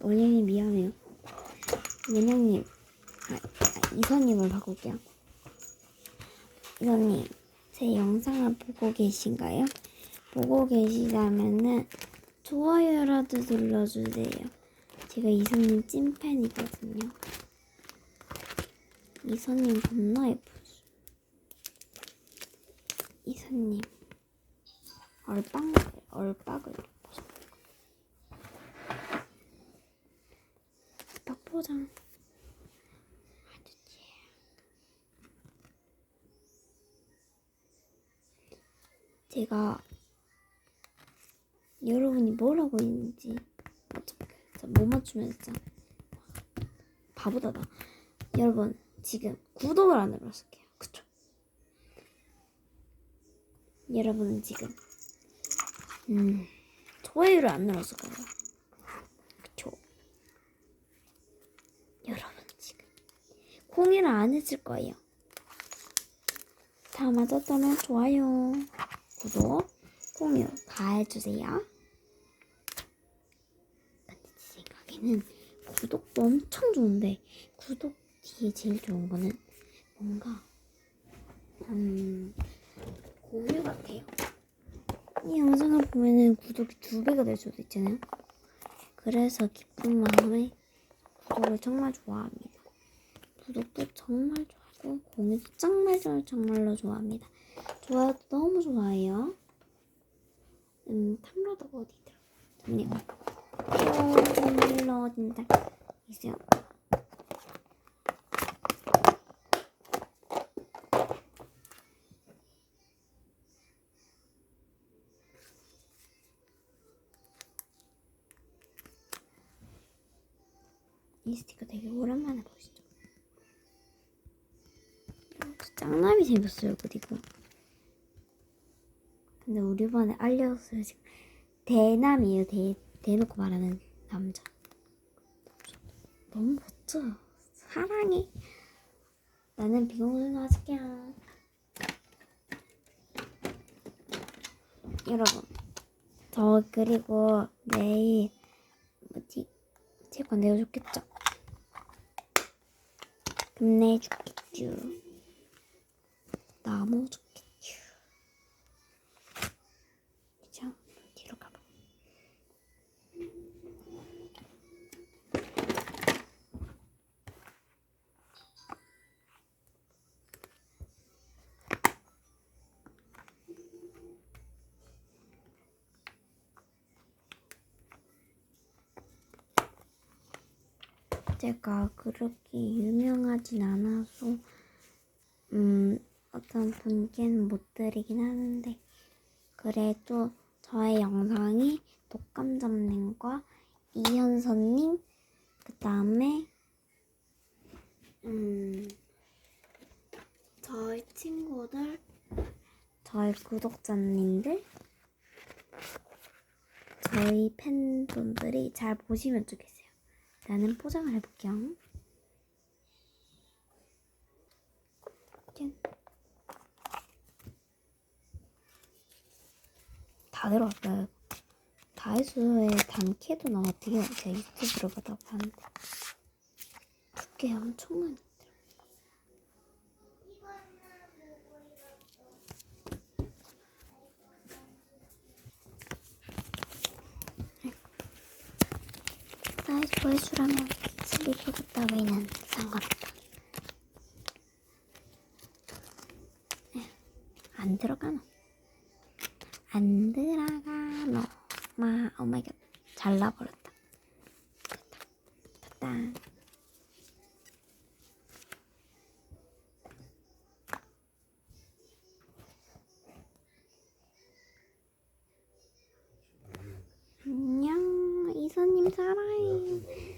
원영님 미안해요. 원영님, 아, 아, 이선님을 바꿀게요. 이선님, 제 영상을 보고 계신가요? 보고 계시다면은 좋아요라도 눌러주세요. 제가 이선님 찐팬이거든요. 이선님 겁나 예쁘죠? 이선님 얼빵 얼빡을 예뻐서 박 포장. 아주지 제가 여러분이 뭘 하고 있는지 못 맞추면 진짜 바보다 나. 여러분 지금 구독을 안 눌렀을게요. 그쵸? 여러분은 지금 음 좋아요를 안 눌렀을 거예요 그쵸? 여러분 지금 공유를 안 했을 거예요 다 맞았다면 좋아요 구독 공유 다 해주세요 근데 제 생각에는 구독도 엄청 좋은데 구독 뒤에 제일 좋은 거는 뭔가 음 공유 같아요. 이 영상을 보면은 구독이 두 배가 될 수도 있잖아요. 그래서 기쁜 마음에 구독을 정말 좋아합니다. 구독도 정말 좋아하고 공유도 정말 정말 정말로 좋아합니다. 좋아요도 너무 좋아해요. 음 탐로드가 어디 있더라? 잠깐만요. 탐로 어딘데? 있어요. 이 스티커 되게 오랜만에 보시죠. 짱남이 생겼어요, 그리고. 근데 우리 반에 알려줬어요, 지금. 대남이에요, 대, 대놓고 말하는 남자. 너무 멋져. 사랑해. 나는 비공을 놔줄게요. 여러분, 저 그리고 내일 뭐지? 채권 내어줬겠죠? 끝내줬겠죠? 너무 좋겠죠? 자, 뒤로 가봐. 제가 그렇게 유명하진 않아서 음 어떤 분께는 못 드리긴 하는데 그래도 저의 영상이 독감점님과 이현선님 그 다음에 음 저희 친구들 저희 구독자님들 저희 팬분들이 잘 보시면 좋겠어요. 나는 포장을 해볼게요. 짠. 다 들어갔어요. 다이소에 단케도 나왔대요. 제가 유튜브로 보다 봤는데. 두께 엄청 많이 들어. 다이소에 수라면 슬리퍼 따위는 상관없다. 에, 안 들어가노. 안 들어가노. 마, 오마이갓. 잘라버렸다. 됐다. 안녕. 이사님 사랑해.